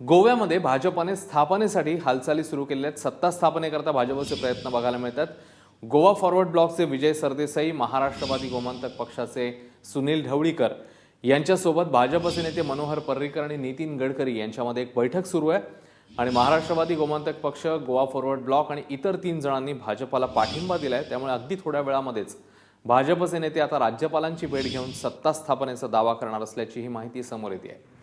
गोव्यामध्ये भाजपाने स्थापनेसाठी हालचाली सुरू केलेल्या आहेत. सत्ता स्थापनेकरता भाजपचे प्रयत्न बघायला मिळतात. गोवा फॉरवर्ड ब्लॉकचे विजय सरदेसाई महाराष्ट्रवादी गोमांतक पक्षाचे सुनील ढवळीकर यांच्यासोबत भाजपचे नेते मनोहर पर्रीकर आणि नितीन गडकरी यांच्यामध्ये एक बैठक सुरू आहे. आणि महाराष्ट्रवादी गोमांतक पक्ष गोवा फॉरवर्ड ब्लॉक आणि इतर तीन जणांनी भाजपाला पाठिंबा दिला आहे त्यामुळे अगदी थोड्या वेळामध्येच भाजपचे नेते आता राज्यपालांची भेट घेऊन सत्ता स्थापनेचा दावा करणार असल्याची ही माहिती समोर येते आहे.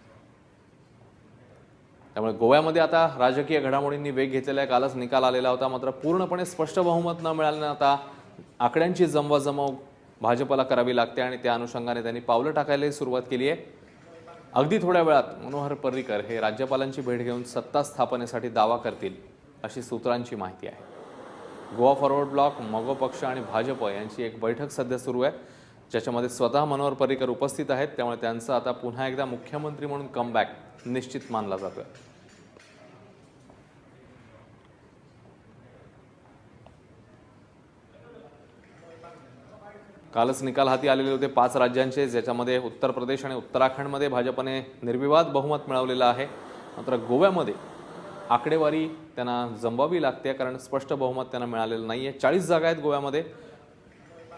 त्यामुळे गोव्यामध्ये आता राजकीय घडामोडींनी वेग घेतलेला आहे कालच निकाल आलेला होता. मात्र पूर्णपणे स्पष्ट बहुमत न मिळाल्यानं आता आकड्यांची जमवाजमव भाजपला करावी लागते आणि त्या अनुषंगाने त्यांनी पावलं टाकायलाही सुरुवात केली आहे. अगदी थोड्या वेळात मनोहर पर्रीकर हे राज्यपालांची भेट घेऊन सत्ता स्थापनेसाठी दावा करतील अशी सूत्रांची माहिती आहे. गोवा फॉरवर्ड ब्लॉक मगो पक्ष आणि भाजप यांची एक बैठक सध्या सुरू आहे. ज्याच्यामध्ये स्वतः मनोहर पर्रीकर उपस्थित आहेत. त्यामुळे त्यांचं आता पुन्हा एकदा मुख्यमंत्री म्हणून कमबॅक निश्चित मानला जातोय. कालच निकाल हाती आलेले होते पाच राज्यांचे ज्याच्यामध्ये उत्तर प्रदेश आणि उत्तराखंडमध्ये भाजपने निर्विवाद बहुमत मिळवलेलं आहे. मात्र गोव्यामध्ये आकडेवारी त्यांना जमवावी लागते कारण स्पष्ट बहुमत त्यांना मिळालेलं नाही आहे चाळीस जागा आहेत गोव्यामध्ये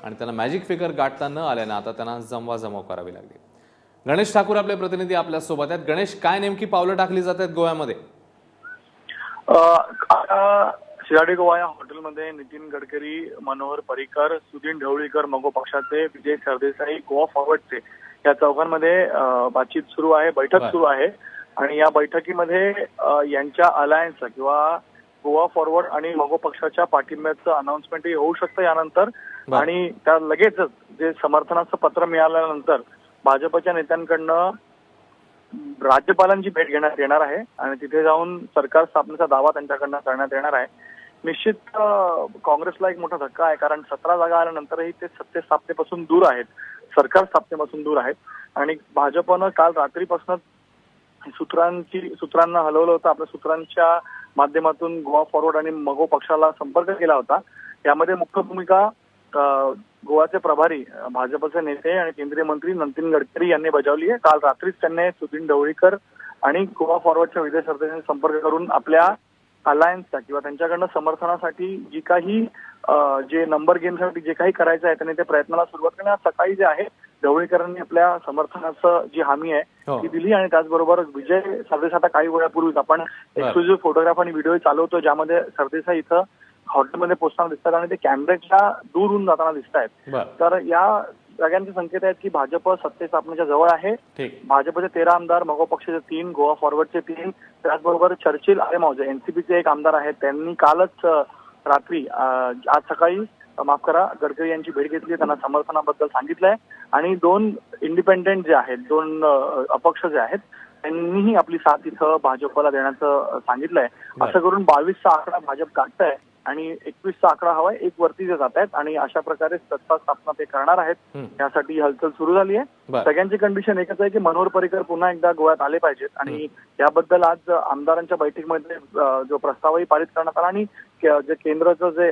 आणि त्यांना मॅजिक फिगर गाठता न आल्यानं आता त्यांना जमवा जमव करावी लागली. गणेश ठाकूर आपले प्रतिनिधी आपल्यासोबत आहेत गणेश काय नेमकी पावलं टाकली जात आहेत गोव्यामध्ये शिराडी गोवा या हॉटेलमध्ये नितीन गडकरी मनोहर पर्रीकर सुदीन ढवळीकर मगो पक्षाचे विजय सरदेसाई गोवा फॉरवर्डचे या चौघांमध्ये बातचीत सुरू आहे बैठक. सुरू आहे आणि या बैठकीमध्ये यांच्या अलायन्स किंवा गोवा फॉरवर्ड आणि मगो पक्षाच्या पाठिंब्याचं अनाउन्समेंटही होऊ शकतं यानंतर. आणि त्या लगेचच जे समर्थनाचं पत्र मिळाल्यानंतर भाजपच्या नेत्यांकडनं राज्यपालांची भेट घेण्यात येणार आहे आणि तिथे जाऊन सरकार स्थापनेचा दावा त्यांच्याकडनं करण्यात येणार आहे. निश्चित काँग्रेसला एक मोठा धक्का आहे कारण सतरा जागा आल्यानंतरही ते सत्ते स्थापनेपासून दूर आहेत. सरकार स्थापनेपासून दूर आहेत. आणि भाजपनं काल रात्रीपासून सूत्रांची सूत्रांना हलवलं होतं. आपल्या सूत्रांच्या माध्यमातून गोवा फॉरवर्ड आणि मगो पक्षाला संपर्क केला होता. यामध्ये मुख्य भूमिका अं, गोवाचे प्रभारी भाजपचे नेते आणि केंद्रीय मंत्री नितीन गडकरी यांनी बजावली आहे. काल रात्रीच त्यांनी सुदीन ढवळीकर आणि गोवा फॉरवर्डच्या विजय सरदेसांनी संपर्क करून आपल्या अलायन्सचा किंवा त्यांच्याकडनं समर्थनासाठी जी काही जे नंबर गेमसाठी जे काही करायचं आहे त्यांनी त्या प्रयत्नाला सुरुवात केली. आज सकाळी जे आहे ढवळीकरांनी आपल्या समर्थनाचं जी हमी आहे हो. ती दिली आणि त्याचबरोबर विजय सरदेसाई आता काही वेळापूर्वीच आपण एक्सक्लुझिव्ह फोटोग्राफ आणि व्हिडिओ चालवतो ज्यामध्ये सरदेसाई इथं हॉटेलमध्ये पोहोचताना दिसतात आणि ते कॅमेऱ्याच्या दूर होऊन जाताना दिसत आहेत तर या सगळ्यांचे संकेत आहेत की भाजप सत्ते स्थापनेच्या जवळ आहे. भाजपचे तेरा आमदार मगो पक्षाचे तीन गोवा फॉरवर्डचे तीन त्याचबरोबर चर्चिल अरे मौजे एनसीपीचे एक आमदार आहेत. त्यांनी कालच रात्री आज सकाळी माफ करा गडकरी यांची भेट घेतली. त्यांना समर्थनाबद्दल सांगितलंय. आणि दोन इंडिपेंडेंट जे आहेत दोन अपक्ष जे आहेत त्यांनीही आपली साथ इथं भाजपला देण्याचं सांगितलंय. असं करून बावीसचा आकडा भाजप गाठत आणि एकवीसचा आकडा हवाय एक वरती जे जात आहेत आणि अशा प्रकारे सत्ता स्थापना ते करणार आहेत. यासाठी ही हालचाल सुरू झाली आहे. सगळ्यांची कंडिशन एकच आहे की मनोहर पर्रीकर पुन्हा एकदा गोव्यात आले पाहिजेत आणि याबद्दल आज आमदारांच्या बैठकीमध्ये जो प्रस्तावही पारित करण्यात आला आणि जे केंद्राचं जे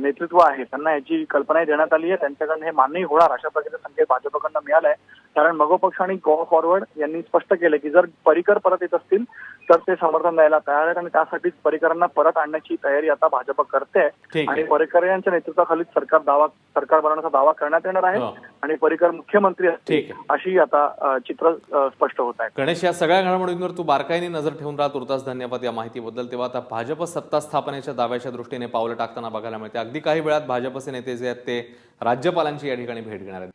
नेतृत्व आहे त्यांना याची कल्पनाही देण्यात आली आहे. त्यांच्याकडनं हे मान्यही होणार अशा प्रकारे संकेत भाजपकडनं मिळालाय. कारण मगो पक्ष आणि गोवा फॉरवर्ड यांनी स्पष्ट केलं की जर पर्रीकर परत येत असतील तर ते समर्थन द्यायला तयार आहेत आणि त्यासाठीच पर्रीकरांना परत आणण्याची तयारी आता भाजप करते. आणि आहे. पर्रीकर यांच्या नेतृत्वाखाली सरकार दावा सरकार बनवण्याचा दावा करण्यात येणार आहे. हो. आणि पर्रीकर मुख्यमंत्री असतील अशी आता चित्र स्पष्ट होत आहे. गणेश या सगळ्या घडामोडींवर तू बारकाईने नजर ठेवून राहा तुर्तास धन्यवाद या माहितीबद्दल. तेव्हा आता भाजप सत्ता स्थापनेच्या दाव्याच्या दृष्टीने पावलं टाकताना बघायला मिळते. अगदी काही वेळात भाजपचे नेते जे आहेत ते राज्यपालांची या ठिकाणी भेट घेणार आहेत.